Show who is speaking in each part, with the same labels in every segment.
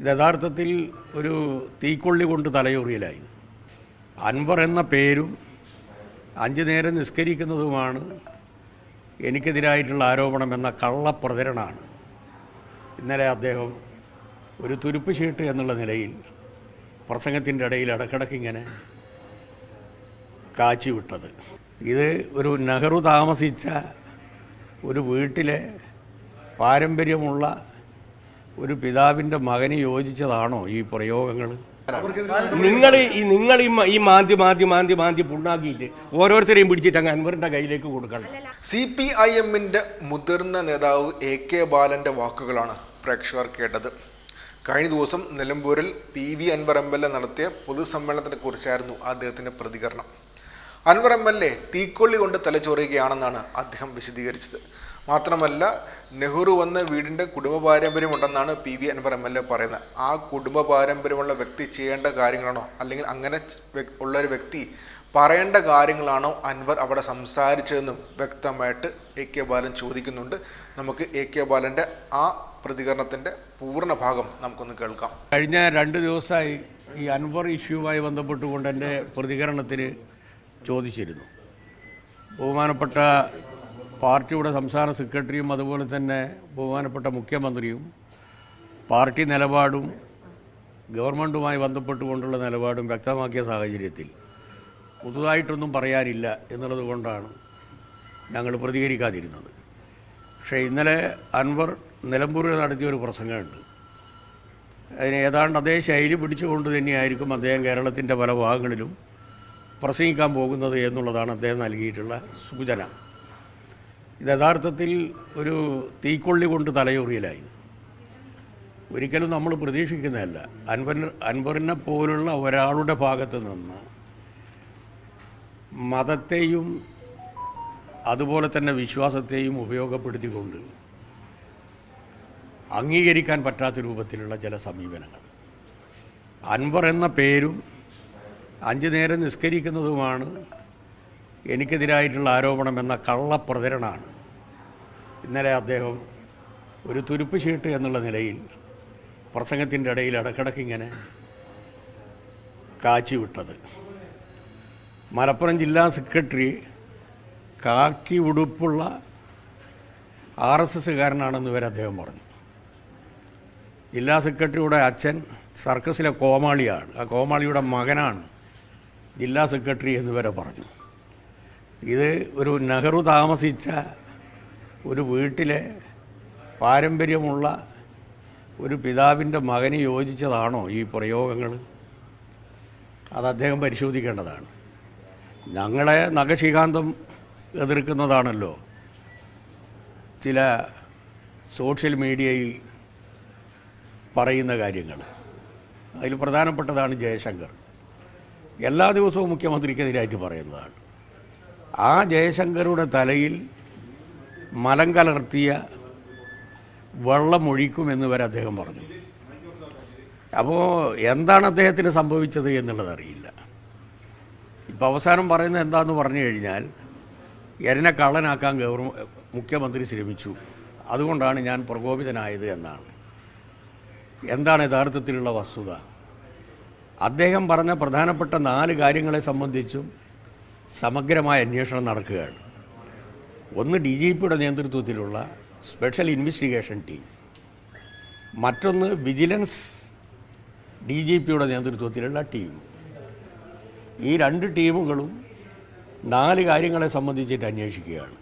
Speaker 1: യഥാർത്ഥത്തിൽ ഒരു തീക്കൊള്ളി കൊണ്ട് തലയൊറിയലായി അൻവർ എന്ന പേരും അഞ്ചു നേരം നിസ്കരിക്കുന്നതുമാണ് എനിക്കെതിരായിട്ടുള്ള ആരോപണം എന്ന കള്ളപ്രചരണമാണ് ഇന്നലെ അദ്ദേഹം ഒരു തുരുപ്പ് ചീട്ട് എന്നുള്ള നിലയിൽ പ്രസംഗത്തിന്റെ ഇടയിൽ ഇടക്കിടക്ക് ഇങ്ങനെ കാച്ചിവിട്ടത്. ഇത് ഒരു നെഹ്റു താമസിച്ച ഒരു വീട്ടിലെ പാരമ്പര്യമുള്ള ഒരു പിതാവിന്റെ മകന് യോജിച്ചതാണോ ഈ പ്രയോഗങ്ങൾ?
Speaker 2: നിങ്ങൾ ഈ നിങ്ങൾ ഈ മാന്തി മാന്തി മാന്തി മാന്തി പുണ്ണാക്കിയിട്ട് ഓരോരുത്തരെയും പിടിച്ചിട്ട് അങ്ങ് അൻവറിന്റെ കയ്യിലേക്ക് കൊടുക്കണം.
Speaker 3: സി പി ഐ എമ്മിന്റെ മുതിർന്ന നേതാവ് എ കെ ബാലന്റെ വാക്കുകളാണ് പ്രേക്ഷകർ കേട്ടത്. കഴിഞ്ഞ ദിവസം നിലമ്പൂരിൽ P V Anvar M L A നടത്തിയ പൊതുസമ്മേളനത്തിനെ കുറിച്ചായിരുന്നു അദ്ദേഹത്തിന്റെ പ്രതികരണം. അൻവർ എം എൽ എ തീക്കൊള്ളി കൊണ്ട് തലച്ചൊറിയുകയാണെന്നാണ് അദ്ദേഹം വിശദീകരിച്ചത്. മാത്രമല്ല നെഹ്റു വന്ന വീടിന്റെ കുടുംബ പാരമ്പര്യമുണ്ടെന്നാണ് P V Anvar M L A പറയുന്നത്. ആ കുടുംബ പാരമ്പര്യമുള്ള വ്യക്തി ചെയ്യേണ്ട കാര്യങ്ങളാണോ? അല്ലെങ്കിൽ അങ്ങനെ ഉള്ള ഒരു വ്യക്തി പറയേണ്ട കാര്യങ്ങളാണോ അൻവർ അവിടെ സംസാരിച്ചതെന്നും വ്യക്തമായിട്ട് എ കെ ബാലൻ ചോദിക്കുന്നുണ്ട്. നമുക്ക് എ കെ ബാലന്റെ ആ പ്രതികരണത്തിന്റെ പൂർണ ഭാഗം നമുക്കൊന്ന് കേൾക്കാം.
Speaker 1: കഴിഞ്ഞ രണ്ട് ദിവസമായി ഈ അൻവർ ഇഷ്യൂവുമായി ബന്ധപ്പെട്ടുകൊണ്ട് എന്റെ പ്രതികരണത്തിന് ചോദിച്ചിരുന്നു. ബഹുമാനപ്പെട്ട പാർട്ടിയുടെ സംസ്ഥാന സെക്രട്ടറിയും അതുപോലെ തന്നെ ബഹുമാനപ്പെട്ട മുഖ്യമന്ത്രിയും പാർട്ടി നിലപാടും ഗവൺമെന്റുമായി ബന്ധപ്പെട്ടുകൊണ്ടുള്ള നിലപാടും വ്യക്തമാക്കിയ സാഹചര്യത്തിൽ പുതുതായിട്ടൊന്നും പറയാനില്ല എന്നുള്ളത് കൊണ്ടാണ് ഞങ്ങൾ പ്രതികരിക്കാതിരുന്നത്. പക്ഷേ ഇന്നലെ അൻവർ നിലമ്പൂരിൽ നടത്തിയ ഒരു പ്രസംഗമുണ്ട്. അതിന് ഏതാണ്ട് അതേ ശൈലി പിടിച്ചുകൊണ്ട് തന്നെയായിരിക്കും അദ്ദേഹം കേരളത്തിന്റെ പല ഭാഗങ്ങളിലും പ്രസംഗിക്കാൻ പോകുന്നത് എന്നുള്ളതാണ് അദ്ദേഹം നൽകിയിട്ടുള്ള സൂചന. ഇത് യഥാർത്ഥത്തിൽ ഒരു തീക്കൊള്ളി കൊണ്ട് തലയൊറിയലായി ഒരിക്കലും നമ്മൾ പ്രതീക്ഷിക്കുന്നതല്ല. അൻവർ അൻവറിനെ പോലുള്ള ഒരാളുടെ ഭാഗത്ത് നിന്ന് മതത്തെയും അതുപോലെ തന്നെ വിശ്വാസത്തെയും ഉപയോഗപ്പെടുത്തിക്കൊണ്ട് അംഗീകരിക്കാൻ പറ്റാത്ത രൂപത്തിലുള്ള ചില സമീപനങ്ങൾ. അൻവർ എന്ന പേരും അഞ്ചു നേരം നിസ്കരിക്കുന്നതുമാണ് എനിക്കെതിരായിട്ടുള്ള ആരോപണം എന്ന കള്ളപ്രചരണമാണ്. ഇന്നലെ അദ്ദേഹം ഒരു തുരുപ്പ് ചീട്ട് എന്നുള്ള നിലയിൽ പ്രസംഗത്തിന്റെ ഇടയിൽ ഇടക്കിടക്ക് ഇങ്ങനെ കാച്ചിവിട്ടത് മലപ്പുറം ജില്ലാ സെക്രട്ടറി കാക്കി ഉടുപ്പുള്ള ആർ എസ് എസ്സുകാരനാണെന്ന് വരെ അദ്ദേഹം പറഞ്ഞു. ജില്ലാ സെക്രട്ടറിയുടെ അച്ഛൻ സർക്കസിലെ കോമാളിയാണ്. ആ കോമാളിയുടെ മകനാണ് ജില്ലാ സെക്രട്ടറി എന്ന് വരെ പറഞ്ഞു. ഇത് ഒരു നെഹ്റു താമസിച്ച ഒരു വീട്ടിലെ പാരമ്പര്യമുള്ള ഒരു പിതാവിന്റെ മകന് യോജിച്ചതാണോ ഈ പ്രയോഗങ്ങൾ അത് അദ്ദേഹം പരിശോധിക്കേണ്ടതാണ്. ഞങ്ങളെ നഖശീകാന്തം എതിർക്കുന്നതാണല്ലോ. ചില സോഷ്യൽ മീഡിയയിൽ പറയുന്ന കാര്യങ്ങൾ അതിൽ പ്രധാനപ്പെട്ടതാണ് ജയശങ്കർ. എല്ലാ ദിവസവും മുഖ്യമന്ത്രിക്കെതിരായിട്ട് പറയുന്നതാണ്. ആ ജയശങ്കറുടെ തലയിൽ മലം കലർത്തിയ വെള്ളമൊഴിക്കുമെന്ന് വരെ അദ്ദേഹം പറഞ്ഞു. അപ്പോൾ എന്താണ് അദ്ദേഹത്തിന് സംഭവിച്ചത് എന്നുള്ളത് അറിയില്ല. ഇപ്പം അവസാനം പറയുന്നത് എന്താണെന്ന് പറഞ്ഞു കഴിഞ്ഞാൽ എന്നെ കള്ളനാക്കാൻ ഗവർണ മുഖ്യമന്ത്രി ശ്രമിച്ചു. അതുകൊണ്ടാണ് ഞാൻ പ്രകോപിതനായത് എന്നാണ്. എന്താണ് യഥാർത്ഥത്തിലുള്ള വസ്തുത? അദ്ദേഹം പറഞ്ഞ പ്രധാനപ്പെട്ട നാല് കാര്യങ്ങളെ സംബന്ധിച്ചും സമഗ്രമായ അന്വേഷണം നടക്കുകയാണ്. ഒന്ന് ഡി ജി പിയുടെ നേതൃത്വത്തിലുള്ള സ്പെഷ്യൽ ഇൻവെസ്റ്റിഗേഷൻ ടീം. മറ്റൊന്ന് വിജിലൻസ് ഡി ജി പിയുടെ നേതൃത്വത്തിലുള്ള ടീം. ഈ രണ്ട് ടീമുകളും നാല് കാര്യങ്ങളെ സംബന്ധിച്ചിട്ട് അന്വേഷിക്കുകയാണ്.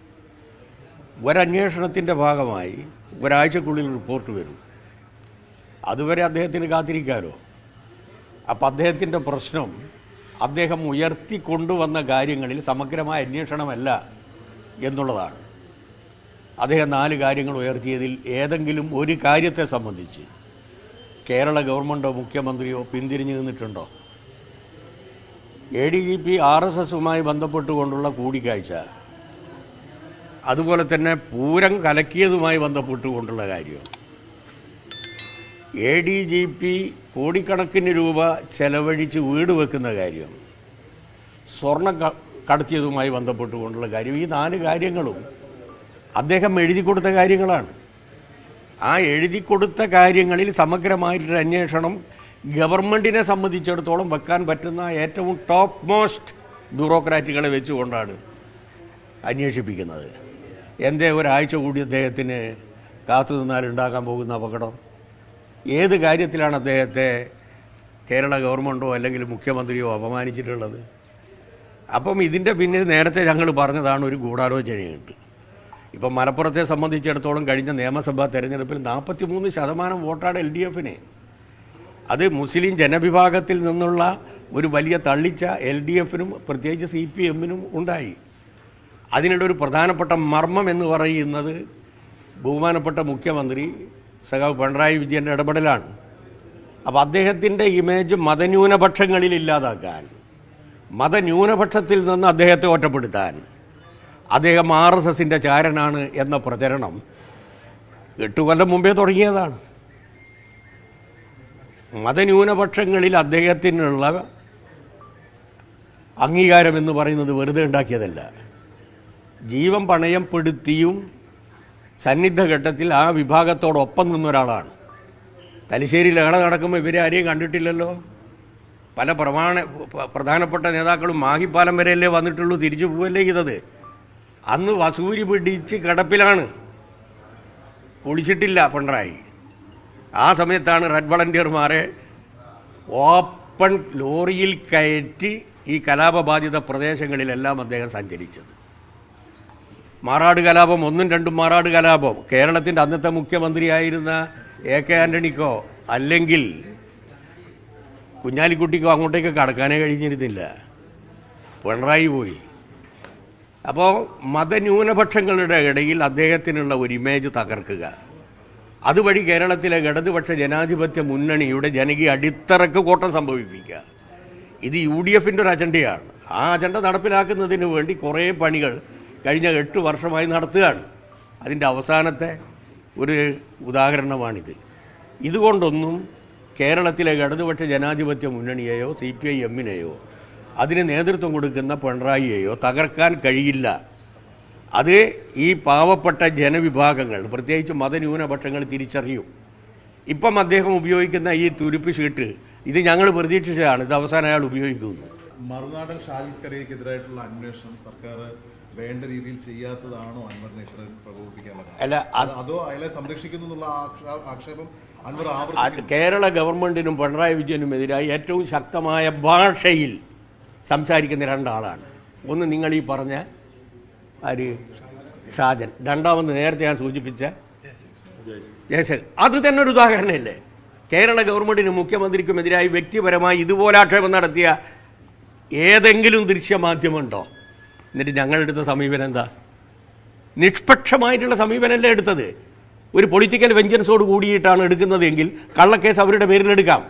Speaker 1: ഒരന്വേഷണത്തിന്റെ ഭാഗമായി ഒരാഴ്ചക്കുള്ളിൽ റിപ്പോർട്ട് വരും. അതുവരെ അദ്ദേഹത്തിന് കാത്തിരിക്കാമല്ലോ അപ്പം അദ്ദേഹത്തിന്റെ പ്രശ്നം അദ്ദേഹം ഉയർത്തിക്കൊണ്ടുവന്ന കാര്യങ്ങളിൽ സമഗ്രമായ അന്വേഷണമല്ല എന്നുള്ളതാണ്. അദ്ദേഹം നാല് കാര്യങ്ങൾ ഉയർത്തിയതിൽ ഏതെങ്കിലും ഒരു കാര്യത്തെ സംബന്ധിച്ച് കേരള ഗവൺമെന്റോ മുഖ്യമന്ത്രിയോ പിന്തിരിഞ്ഞു നിന്നിട്ടുണ്ടോ? A D G P R S എസുമായി ബന്ധപ്പെട്ടുകൊണ്ടുള്ള കൂടിക്കാഴ്ച അതുപോലെ തന്നെ പൂരം കലക്കിയതുമായി ബന്ധപ്പെട്ടുകൊണ്ടുള്ള കാര്യം. എ ഡി ജി പി കോടിക്കണക്കിന് രൂപ ചെലവഴിച്ച് വീട് വെക്കുന്ന കാര്യം സ്വർണം ക- കടത്തിയതുമായി ബന്ധപ്പെട്ടുകൊണ്ടുള്ള കാര്യം. ഈ നാല് കാര്യങ്ങളും അദ്ദേഹം എഴുതി കൊടുത്ത കാര്യങ്ങളാണ്. ആ എഴുതി കൊടുത്ത കാര്യങ്ങളിൽ സമഗ്രമായിട്ടൊരു അന്വേഷണം ഗവൺമെന്റിനെ സംബന്ധിച്ചിടത്തോളം വെക്കാൻ പറ്റുന്ന ഏറ്റവും ടോപ്പ് മോസ്റ്റ് ബ്യൂറോക്രാറ്റുകളെ വെച്ചുകൊണ്ടാണ് അന്വേഷിപ്പിക്കുന്നത്. എന്തേ ഒരാഴ്ച കൂടി അദ്ദേഹത്തിന് കാത്തു നിന്നാൽ ഉണ്ടാക്കാൻ പോകുന്ന അപകടം? ഏത് കാര്യത്തിലാണ് അദ്ദേഹത്തെ കേരള ഗവൺമെന്റോ അല്ലെങ്കിൽ മുഖ്യമന്ത്രിയോ അപമാനിച്ചിട്ടുള്ളത്? അപ്പം ഇതിന്റെ പിന്നിൽ നേരത്തെ ഞങ്ങൾ പറഞ്ഞതാണ് ഒരു ഗൂഢാലോചനയുണ്ട്. ഇപ്പം മലപ്പുറത്തെ സംബന്ധിച്ചിടത്തോളം കഴിഞ്ഞ നിയമസഭാ തെരഞ്ഞെടുപ്പിൽ നാൽപ്പത്തി മൂന്ന് ശതമാനം വോട്ടാണ് എൽ ഡി എഫിന്. അത് മുസ്ലിം ജനവിഭാഗത്തിൽ നിന്നുള്ള ഒരു വലിയ തള്ളിച്ച എൽ ഡി എഫിനും പ്രത്യേകിച്ച് സി പി എമ്മിനും ഉണ്ടായി. അതിനിടെ ഒരു പ്രധാനപ്പെട്ട മർമ്മം എന്ന് പറയുന്നത് ബഹുമാനപ്പെട്ട മുഖ്യമന്ത്രി സഖാവ് പിണറായി വിജയന്റെ ഇടപെടലാണ്. അപ്പോൾ അദ്ദേഹത്തിന്റെ ഇമേജ് മതന്യൂനപക്ഷങ്ങളിൽ ഇല്ലാതാക്കാൻ മതന്യൂനപക്ഷത്തിൽ നിന്ന് അദ്ദേഹത്തെ ഒറ്റപ്പെടുത്താൻ. അദ്ദേഹം ആർ എസ് എസിന്റെ ചാരനാണ് എന്ന പ്രചരണം എട്ട് കൊല്ലം മുമ്പേ തുടങ്ങിയതാണ്. മതന്യൂനപക്ഷങ്ങളിൽ അദ്ദേഹത്തിനുള്ള അംഗീകാരം എന്ന് പറയുന്നത് വെറുതെ ഉണ്ടാക്കിയതല്ല. ജീവൻ പണയപ്പെടുത്തിയും സന്നിഗ്ധ ഘട്ടത്തിൽ ആ വിഭാഗത്തോടൊപ്പം നിന്നൊരാളാണ്. തലശ്ശേരിയിൽ തലശ്ശേരി ലഹള നടക്കുമ്പോൾ ഇവരെ ആരെയും കണ്ടിട്ടില്ലല്ലോ? പല പ്രമാണ പ്രധാനപ്പെട്ട നേതാക്കളും മാഹിപ്പാലം വരെയല്ലേ വന്നിട്ടുള്ളൂ തിരിച്ചു പോവല്ലേ ചെയ്തത്. അന്ന് വസൂരി പിടിച്ച് കിടപ്പിലാണ്. ഒളിച്ചിട്ടില്ല പിണറായി. ആ സമയത്താണ് റെഡ് വളണ്ടിയർമാരെ ഓപ്പൺ ലോറിയിൽ കയറ്റി ഈ കലാപബാധിത പ്രദേശങ്ങളിലെല്ലാം അദ്ദേഹം സഞ്ചരിച്ചത്. മാറാട് കലാപം ഒന്നും രണ്ടും മാറാട് കലാപം. കേരളത്തിന്റെ അന്നത്തെ മുഖ്യമന്ത്രിയായിരുന്ന എ കെ ആന്റണിക്കോ അല്ലെങ്കിൽ കുഞ്ഞാലിക്കുട്ടിക്കോ അങ്ങോട്ടേക്ക് കടക്കാനേ കഴിഞ്ഞിരുന്നില്ല. പിണറായി പോയി. അപ്പോൾ മതന്യൂനപക്ഷങ്ങളുടെ ഇടയിൽ അദ്ദേഹത്തിനുള്ള ഒരു ഇമേജ് തകർക്കുക. അതുവഴി കേരളത്തിലെ ഇടതുപക്ഷ ജനാധിപത്യ മുന്നണിയുടെ ജനകീയ അടിത്തറക്ക് കോട്ടം സംഭവിപ്പിക്കുക. ഇത് യു ഡി എഫിന്റെ ഒരു അജണ്ടയാണ്. ആ അജണ്ട നടപ്പിലാക്കുന്നതിന് വേണ്ടി കുറേ പണികൾ കഴിഞ്ഞ എട്ട് വർഷമായി നടത്തുകയാണ്. അതിന്റെ അവസാനത്തെ ഒരു ഉദാഹരണമാണിത്. ഇതുകൊണ്ടൊന്നും കേരളത്തിലെ ഇടതുപക്ഷ ജനാധിപത്യ മുന്നണിയെയോ സി പി ഐ എമ്മിനെയോ അതിന് നേതൃത്വം കൊടുക്കുന്ന പിണറായിയെയോ തകർക്കാൻ കഴിയില്ല. അത് ഈ പാവപ്പെട്ട ജനവിഭാഗങ്ങൾ പ്രത്യേകിച്ച് മതന്യൂനപക്ഷങ്ങൾ തിരിച്ചറിയും. ഇപ്പം അദ്ദേഹം ഉപയോഗിക്കുന്ന ഈ തുരുപ്പ് ഷീട്ട് ഇത് ഞങ്ങൾ പ്രതീക്ഷിച്ചതാണ് ഇത് അവസാനം അയാൾ ഉപയോഗിക്കുന്നു.
Speaker 4: മറുനാടൻ ഷാജിസ് കറിയക്കെതിരായിട്ടുള്ള അന്വേഷണം സർക്കാർ വേണ്ട രീതിയിൽ ചെയ്യാത്തതാണോ അൻവറിനെ പ്രകോപിപ്പിക്കാനുള്ളത്
Speaker 1: അല്ല അതോ
Speaker 4: അയാളെ സംരക്ഷിക്കുന്നു എന്നുള്ള ആക്ഷ- ആക്ഷേപം
Speaker 1: കേരള ഗവൺമെന്റിനും പിണറായി വിജയനും എതിരായി ഏറ്റവും ശക്തമായ ഭാഷയിൽ സംസാരിക്കുന്ന രണ്ടാളാണ്. ഒന്ന് നിങ്ങൾ ഈ പറഞ്ഞ ആര്? ഷാജൻ. രണ്ടാമത് നേരത്തെ ഞാൻ സൂചിപ്പിച്ച ജയശങ്കർ. അത് തന്നെ ഒരു ഉദാഹരണമല്ലേ? കേരള ഗവൺമെന്റിനും മുഖ്യമന്ത്രിക്കും എതിരായി വ്യക്തിപരമായി ഇതുപോലെ ആക്ഷേപം നടത്തിയ ഏതെങ്കിലും ദൃശ്യമാധ്യമമുണ്ടോ? എന്നിട്ട് ഞങ്ങളെടുത്ത സമീപനം എന്താ? നിഷ്പക്ഷമായിട്ടുള്ള സമീപനമല്ലേ എടുത്തത്? ഒരു പൊളിറ്റിക്കൽ വെഞ്ചൻസോട് കൂടിയിട്ടാണ് എടുക്കുന്നതെങ്കിൽ കള്ളക്കേസ് അവരുടെ പേരിലെടുക്കാം.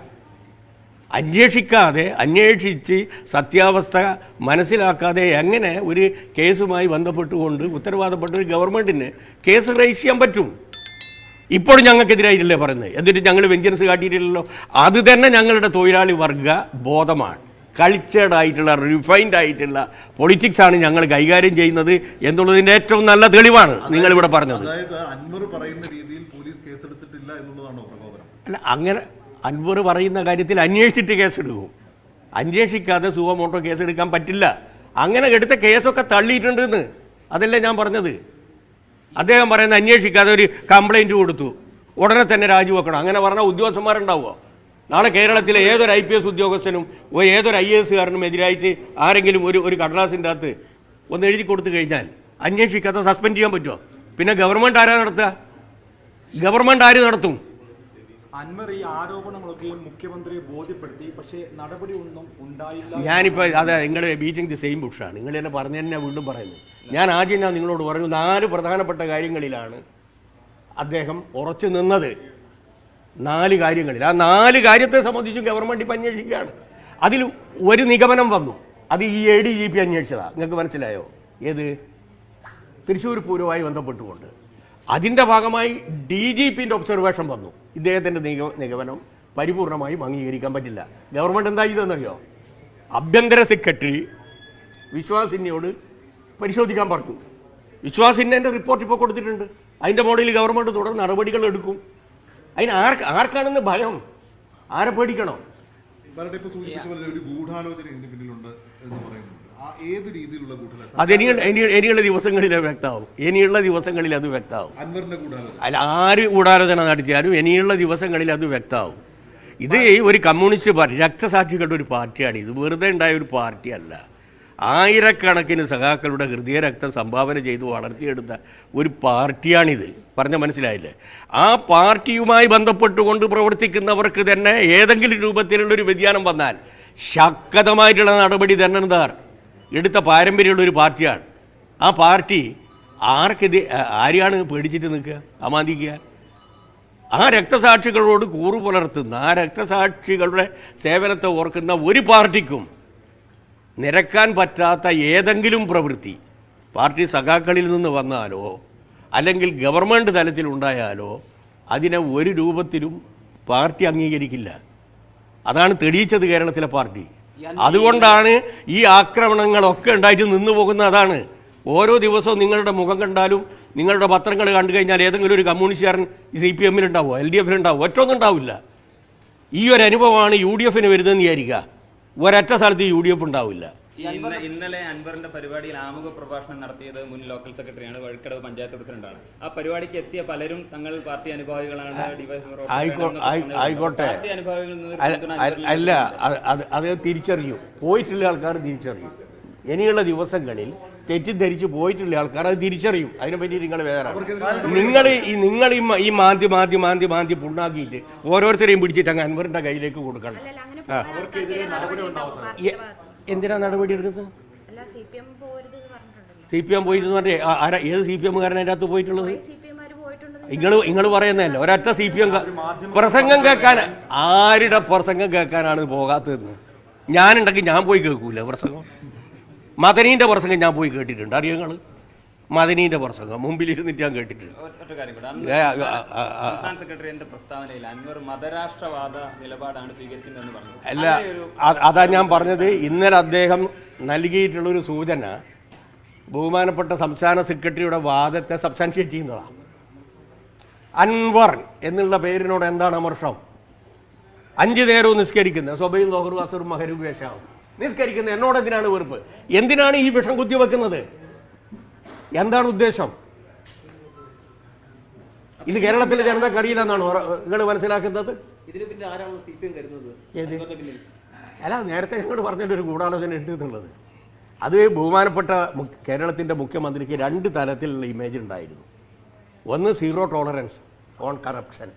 Speaker 1: അന്വേഷിക്കാതെ അന്വേഷിച്ച് സത്യാവസ്ഥ മനസ്സിലാക്കാതെ എങ്ങനെ ഒരു കേസുമായി ബന്ധപ്പെട്ടുകൊണ്ട് ഉത്തരവാദപ്പെട്ട ഒരു ഗവൺമെന്റിന് കേസ് റേസ് ചെയ്യാൻ പറ്റും? ഇപ്പോഴും ഞങ്ങൾക്കെതിരായിട്ടല്ലേ പറയുന്നത്? എന്നിട്ട് ഞങ്ങൾ വെഞ്ചൻസ് കാട്ടിയിട്ടില്ലല്ലോ? അത് തന്നെ ഞങ്ങളുടെ തൊഴിലാളി വർഗ ബോധമാണ്. കൾച്ചേർഡ് ആയിട്ടുള്ള റിഫൈൻഡ് ആയിട്ടുള്ള പൊളിറ്റിക്സ് ആണ് ഞങ്ങൾ കൈകാര്യം ചെയ്യുന്നത് എന്നുള്ളതിന്റെ ഏറ്റവും നല്ല തെളിവാണ് നിങ്ങൾ ഇവിടെ പറഞ്ഞത്.
Speaker 4: അതായത് അൻവർ പറയുന്ന രീതിയിൽ പോലീസ് കേസെടുത്തിട്ടില്ല എന്നുള്ളതാണ് പ്രകോപനം?
Speaker 1: അല്ല അങ്ങനെ അൻവർ പറയുന്ന കാര്യത്തിൽ അന്വേഷിച്ചിട്ട് കേസെടുക്കും. അന്വേഷിക്കാതെ സുഖമോട്ടോ കേസെടുക്കാൻ പറ്റില്ല. അങ്ങനെ എടുത്ത കേസൊക്കെ തള്ളിയിട്ടുണ്ടെന്ന്. അതല്ലേ ഞാൻ പറഞ്ഞത്. അദ്ദേഹം പറയുന്ന അന്വേഷിക്കാതെ ഒരു കംപ്ലൈന്റ് കൊടുത്തു. ഉടനെ തന്നെ രാജിവെക്കണം. അങ്ങനെ പറഞ്ഞാൽ ഉദ്യോഗസ്ഥന്മാരുണ്ടാവുമോ? നാളെ കേരളത്തിലെ ഏതൊരു ഐ പി എസ് ഉദ്യോഗസ്ഥനും ഏതൊരു ഐ എ എസ്സുകാരനും എതിരായിട്ട് ആരെങ്കിലും ഒരു ഒരു കടലാസിന്റെ അകത്ത് ഒന്ന് എഴുതി കൊടുത്തു കഴിഞ്ഞാൽ അന്വേഷിക്കാത്ത സസ്പെൻഡ് ചെയ്യാൻ പറ്റുമോ? പിന്നെ ഗവൺമെന്റ് ആരാ നടത്തുക? ഗവൺമെന്റ് ആര് നടത്തും?
Speaker 5: അൻവർ ഈ ആരോപണങ്ങളൊക്കെയും മുഖ്യമന്ത്രിയെ ബോധ്യപ്പെടുത്തി പക്ഷേ നടപടി ഒന്നും ഉണ്ടായില്ല.
Speaker 1: ഞാനിപ്പോൾ അതെ നിങ്ങൾ ബീറ്റിംഗ് ദി സെയിം ബുഷാണ് നിങ്ങൾ എന്നെ പറഞ്ഞു തന്നെ വീണ്ടും പറയുന്നത്. ഞാൻ ആദ്യം ഞാൻ നിങ്ങളോട് പറഞ്ഞു നാല് പ്രധാനപ്പെട്ട കാര്യങ്ങളിലാണ് അദ്ദേഹം ഉറച്ചു നിന്നത്. നാല് കാര്യങ്ങളിൽ. ആ നാല് കാര്യത്തെ സംബന്ധിച്ചും ഗവൺമെന്റ് ഇപ്പം അന്വേഷിക്കുകയാണ്. അതിൽ ഒരു നിഗമനം വന്നു. അത് ഈ എ ഡി ജി പി അന്വേഷിച്ചതാണ് നിങ്ങൾക്ക് മനസ്സിലായോ? ഏത്? തൃശ്ശൂർ പൂരവുമായി ബന്ധപ്പെട്ടുകൊണ്ട്. അതിന്റെ ഭാഗമായി ഡി ജി പിന്റെ ഒബ്സർവേഷൻ വന്നു. ഇദ്ദേഹത്തിന്റെ നിഗ നിഗമനം പരിപൂർണമായും അംഗീകരിക്കാൻ പറ്റില്ല. ഗവൺമെന്റ് എന്താ ചെയ്തതെന്നറിയോ? ആഭ്യന്തര സെക്രട്ടറി വിശ്വാസിനിയോട് പരിശോധിക്കാൻ പറഞ്ഞു. വിശ്വാസിന്റെ റിപ്പോർട്ട് ഇപ്പോൾ കൊടുത്തിട്ടുണ്ട്. അതിന്റെ മോഡലിൽ ഗവൺമെന്റ് തുടർ നടപടികൾ എടുക്കും. അതിന് ആർക്ക് ആർക്കാണെന്ന് ഭയം? ആരെ പേടിക്കണോ? അത് ഇനി ഇനി ഇനിയുള്ള ദിവസങ്ങളിൽ അത് വ്യക്തമാവും. ഇനിയുള്ള ദിവസങ്ങളിൽ അത് വ്യക്തമാവും. അല്ല ആര് ഗൂഢാലോചന നടത്തിയാലും ഇനിയുള്ള ദിവസങ്ങളിൽ അത് വ്യക്തമാവും. ഇത് ഒരു കമ്മ്യൂണിസ്റ്റ് പാർട്ടി രക്തസാക്ഷികളുടെ ഒരു പാർട്ടിയാണ് ഇത്. വെറുതെ ഉണ്ടായ ഒരു പാർട്ടിയല്ല. ആയിരക്കണക്കിന് സഖാക്കളുടെ ഹൃദയരക്തം സംഭാവന ചെയ്ത് വളർത്തിയെടുത്ത ഒരു പാർട്ടിയാണിത്. പറഞ്ഞ മനസ്സിലായില്ലേ? ആ പാർട്ടിയുമായി ബന്ധപ്പെട്ടുകൊണ്ട് പ്രവർത്തിക്കുന്നവർക്ക് തന്നെ ഏതെങ്കിലും രൂപത്തിലുള്ളൊരു വ്യതിയാനം വന്നാൽ ശക്തമായിട്ടുള്ള നടപടി തന്നെ താർ എടുത്ത പാരമ്പര്യമുള്ള ഒരു പാർട്ടിയാണ്. ആ പാർട്ടി ആർക്കെതി ആരെയാണ് പേടിച്ചിട്ട് നിൽക്കുക അമാന്തിക്കുക? ആ രക്തസാക്ഷികളോട് കൂറു പുലർത്തുന്ന ആ രക്തസാക്ഷികളുടെ സേവനത്തെ ഓർക്കുന്ന ഒരു പാർട്ടിക്കും നിരക്കാൻ പറ്റാത്ത ഏതെങ്കിലും പ്രവൃത്തി പാർട്ടി സഖാക്കളിൽ നിന്ന് വന്നാലോ അല്ലെങ്കിൽ ഗവൺമെന്റ് തലത്തിലുണ്ടായാലോ അതിനെ ഒരു രൂപത്തിലും പാർട്ടി അംഗീകരിക്കില്ല. അതാണ് തെളിയിച്ചത് കേരളത്തിലെ പാർട്ടി. അതുകൊണ്ടാണ് ഈ ആക്രമണങ്ങളൊക്കെ ഉണ്ടായിട്ട് നിന്നു പോകുന്ന അതാണ്. ഓരോ ദിവസവും നിങ്ങളുടെ മുഖം കണ്ടാലും നിങ്ങളുടെ പത്രങ്ങൾ കണ്ടു കഴിഞ്ഞാൽ ഏതെങ്കിലും ഒരു കമ്മ്യൂണിസ്റ്റുകാരൻ സി പി എമ്മിലുണ്ടാവുമോ എൽ ഡി എഫിലുണ്ടാവുമോ ഒറ്റൊന്നും ഉണ്ടാവില്ല. ഈ ഒരു അനുഭവമാണ് യു ഡി എഫിന് വരുന്നതെന്ന് വിചാരിക്കുക. ഒരൊറ്റ സ്ഥലത്ത് യു ഡി എഫ് ഉണ്ടാവില്ല.
Speaker 6: ഇന്ന ഇന്നലെ അൻവറിന്റെ പരിപാടിയിൽ ആമുഖ പ്രഭാഷണം നടത്തിയത് മുൻ ലോക്കൽ സെക്രട്ടറിയാണ് വഴിക്കടവ് പഞ്ചായത്ത് പ്രസിഡന്റാണ്. ആ പരിപാടിക്ക് എത്തിയ പലരും തങ്ങൾ പാർട്ടി അനുഭാവികളാണ്
Speaker 1: ആയിക്കോട്ടെ. അല്ല- അത് തിരിച്ചറിഞ്ഞു തിരിച്ചറിയും. പോയിട്ടുള്ള ആൾക്കാർ തിരിച്ചറിയും. ഇനിയുള്ള ദിവസങ്ങളിൽ തെറ്റിദ്ധരിച്ച് പോയിട്ടുള്ള ആൾക്കാർ അത് തിരിച്ചറിയും. അതിനെപ്പറ്റി നിങ്ങൾ വേറെ നിങ്ങൾ ഈ നിങ്ങൾ ഈ മാന്തി മാന്തി മാന്തി മാന്തി പുണ്ണാക്കിയിട്ട് ഓരോരുത്തരെയും പിടിച്ചിട്ട് അങ്ങ് അൻവറിന്റെ കയ്യിലേക്ക് കൊടുക്കണം. എന്തിനാ നടപടി എടുക്കുന്നത്?
Speaker 7: സി പി എം
Speaker 1: പോയിരുന്നു എം പറഞ്ഞേ ആരാ ഏത് സി പി എമ്മുകാരൻ അതിന്റെ അകത്ത് പോയിട്ടുള്ളത്? നിങ്ങൾ നിങ്ങൾ പറയുന്നതല്ല ഒരൊറ്റ സി പി എം പ്രസംഗം കേൾക്കാൻ ആരുടെ പ്രസംഗം കേൾക്കാനാണ് പോകാത്തതെന്ന്? ഞാനുണ്ടെങ്കിൽ ഞാൻ പോയി കേൾക്കൂല പ്രസംഗം. മദനീന്റെ പ്രസംഗം ഞാൻ പോയി കേട്ടിട്ടുണ്ട്. അറിയോ നിങ്ങൾ മദനീന്റെ പ്രസംഗം മുമ്പിലിരുന്നിട്ട് ഞാൻ കേട്ടിട്ടുണ്ട്.
Speaker 6: ഒറ്റ കാര്യം കൂടെ അന്ന്
Speaker 1: ആ, ആ, ആ.
Speaker 6: സംസ്ഥാന സെക്രട്ടറിയുടെ പ്രസ്താവനയിൽ അൻവർ മതരാഷ്ട്രവാദ നിലപാടാണ് സ്വീകരിക്കുന്നതെന്ന് പറഞ്ഞു.
Speaker 1: അല്ല അതാ ഞാൻ പറഞ്ഞത് ഇന്നലെ അദ്ദേഹം നൽകിയിട്ടുള്ള ഒരു സൂചന ബഹുമാനപ്പെട്ട സംസ്ഥാന സെക്രട്ടറിയുടെ വാദത്തെ സബ്സ്റ്റാൻഷിയേറ്റ് ചെയ്യുന്നതാണ് അൻവർ എന്നുള്ള പേരിനോട് എന്താണ് അമർഷം? അഞ്ചു നേരവും നിസ്കരിക്കുന്നത്. സ്വബൈൽ ലോഹറു അസുർ മഹരു വേഷാവും. നിസ്കരിക്കുന്നത് എന്നോട് എന്തിനാണ് വെറുപ്പ്? എന്തിനാണ് ഈ വിഷം കുത്തിവെക്കുന്നത്? എന്താണ് ഉദ്ദേശം? ഇത് കേരളത്തിലെ ജനതക്ക് അറിയില്ലെന്നാണോ നിങ്ങൾ മനസ്സിലാക്കുന്നത്? അല്ല നേരത്തെ ഞങ്ങൾ പറഞ്ഞിട്ട് ഒരു ഗൂഢാലോചന ഉണ്ട് എന്നുള്ളത്. അത് ബഹുമാനപ്പെട്ട കേരളത്തിന്റെ കേരളത്തിന്റെ മുഖ്യമന്ത്രിക്ക് രണ്ട് തലത്തിലുള്ള ഇമേജ് ഉണ്ടായിരുന്നു. ഒന്ന് സീറോ ടോളറൻസ് ഓൺ കറപ്ഷൻ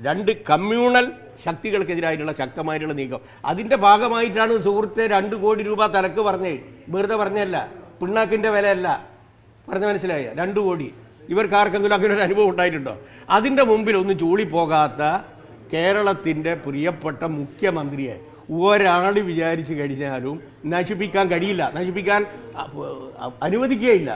Speaker 1: രണ്ട് കമ്മ്യൂണൽ ശക്തികൾക്കെതിരായിട്ടുള്ള ശക്തമായിട്ടുള്ള നീക്കം. അതിന്റെ ഭാഗമായിട്ടാണ് സുഹൃത്തെ രണ്ട് കോടി രൂപ തലക്ക് പറഞ്ഞേ. വെറുതെ പറഞ്ഞല്ല. പിണ്ണാക്കിന്റെ വിലയല്ല. പറഞ്ഞ മനസ്സിലായ? രണ്ട് കോടി. ഇവർക്ക് ആർക്കെങ്കിലും അങ്ങനെ ഒരു അനുഭവം ഉണ്ടായിട്ടുണ്ടോ? അതിന്റെ മുമ്പിൽ ഒന്നും പോകാത്ത കേരളത്തിന്റെ പ്രിയപ്പെട്ട മുഖ്യമന്ത്രിയെ ഒരാൾ വിചാരിച്ചു കഴിഞ്ഞാലും നശിപ്പിക്കാൻ കഴിയില്ല. നശിപ്പിക്കാൻ അനുവദിക്കുകയില്ല.